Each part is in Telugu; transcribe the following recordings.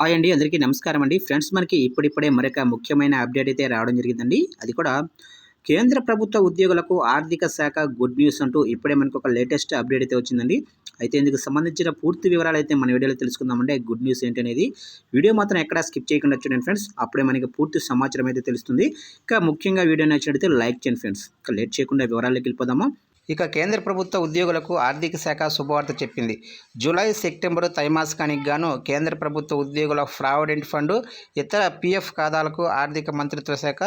హాయ్ అండి అందరికీ నమస్కారం అండి. ఫ్రెండ్స్ మనకి ఇప్పుడిప్పుడే మరొక ముఖ్యమైన అప్డేట్ అయితే రావడం జరిగిందండి. అది కూడా కేంద్ర ప్రభుత్వ ఉద్యోగులకు ఆర్థిక శాఖ గుడ్ న్యూస్ అంటూ ఇప్పుడే మనకు ఒక లేటెస్ట్ అప్డేట్ అయితే వచ్చిందండి. అయితే ఇందుకు సంబంధించిన పూర్తి వివరాలు అయితే మన వీడియోలో తెలుసుకుందామంటే గుడ్ న్యూస్ ఏంటి అనేది వీడియో మాత్రం ఎక్కడా స్కిప్ చేయకుండా చూడండి ఫ్రెండ్స్. అప్పుడే మనకి పూర్తి సమాచారం అయితే తెలుస్తుంది. ఇంకా ముఖ్యంగా వీడియో నచ్చినట్లయితే లైక్ చేయండి ఫ్రెండ్స్. ఇంకా లేట్ చేయకుండా వివరాల్లోకి వెళ్ళిపోదామా. ఇక కేంద్ర ప్రభుత్వ ఉద్యోగులకు ఆర్థిక శాఖ శుభవార్త చెప్పింది. జూలై సెప్టెంబర్ త్రైమాసికానికి గాను కేంద్ర ప్రభుత్వ ఉద్యోగుల ప్రావిడెంట్ ఫండ్ ఇతర పీఎఫ్ ఖాతాలకు ఆర్థిక మంత్రిత్వ శాఖ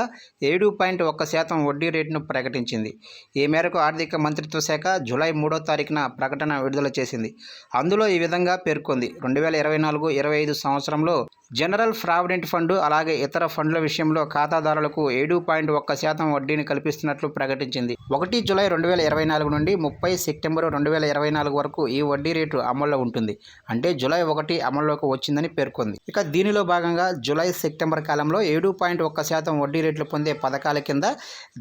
ఏడు పాయింట్ ఒక్క శాతం వడ్డీ రేటును ప్రకటించింది. ఈ మేరకు ఆర్థిక మంత్రిత్వ శాఖ జూలై మూడో తారీఖున ప్రకటన విడుదల చేసింది. అందులో ఈ విధంగా పేర్కొంది. రెండు వేల ఇరవై నాలుగు ఇరవై ఐదు సంవత్సరంలో జనరల్ ప్రావిడెంట్ ఫండ్ అలాగే ఇతర ఫండ్ల విషయంలో ఖాతాదారులకు ఏడు పాయింట్ ఒక్క శాతం వడ్డీని కల్పిస్తున్నట్లు ప్రకటించింది. ఒకటి జులై రెండు వేల ఇరవై నాలుగు నుండి ముప్పై సెప్టెంబర్ రెండు వేల ఇరవై నాలుగు వరకు ఈ వడ్డీ రేటు అమల్లో ఉంటుంది. అంటే జులై ఒకటి అమల్లోకి వచ్చిందని పేర్కొంది. ఇక దీనిలో భాగంగా జూలై సెప్టెంబర్ కాలంలో ఏడు పాయింట్ ఒక్క శాతం వడ్డీ రేట్లు పొందే పథకాల కింద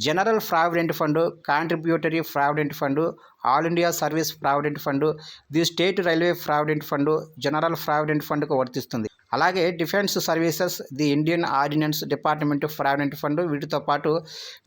general provident fund contributory provident fund all India service provident fund the state railway provident fund general provident ఫండ్కు వర్తిస్తుంది. అలాగే defence services the Indian ordnance department provident fund వీటితో పాటు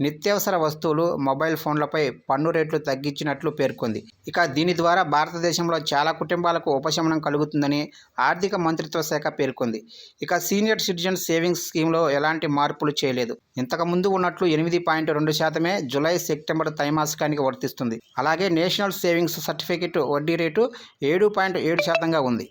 నిత్యావసర వస్తువులు మొబైల్ ఫోన్లపై పన్ను రేట్లు తగ్గించినట్లు పేర్కొంది. ఇక దీని ద్వారా భారతదేశంలో చాలా కుటుంబాలకు ఉపశమనం కలుగుతుందని ఆర్థిక మంత్రిత్వ శాఖ పేర్కొంది. ఇక సీనియర్ సిటిజన్ సేవింగ్స్ స్కీమ్లో ఎలాంటి మార్పులు చేయలేదు. ఇంతకుముందు ఉన్నట్లు ఎనిమిది పాయింట్ రెండు శాతమే జూలై సెప్టెంబర్ త్రైమాసికానికి వర్తిస్తుంది. అలాగే నేషనల్ సేవింగ్స్ సర్టిఫికెట్ వడ్డీ రేటు ఏడు పాయింట్ ఏడు శాతంగా ఉంది.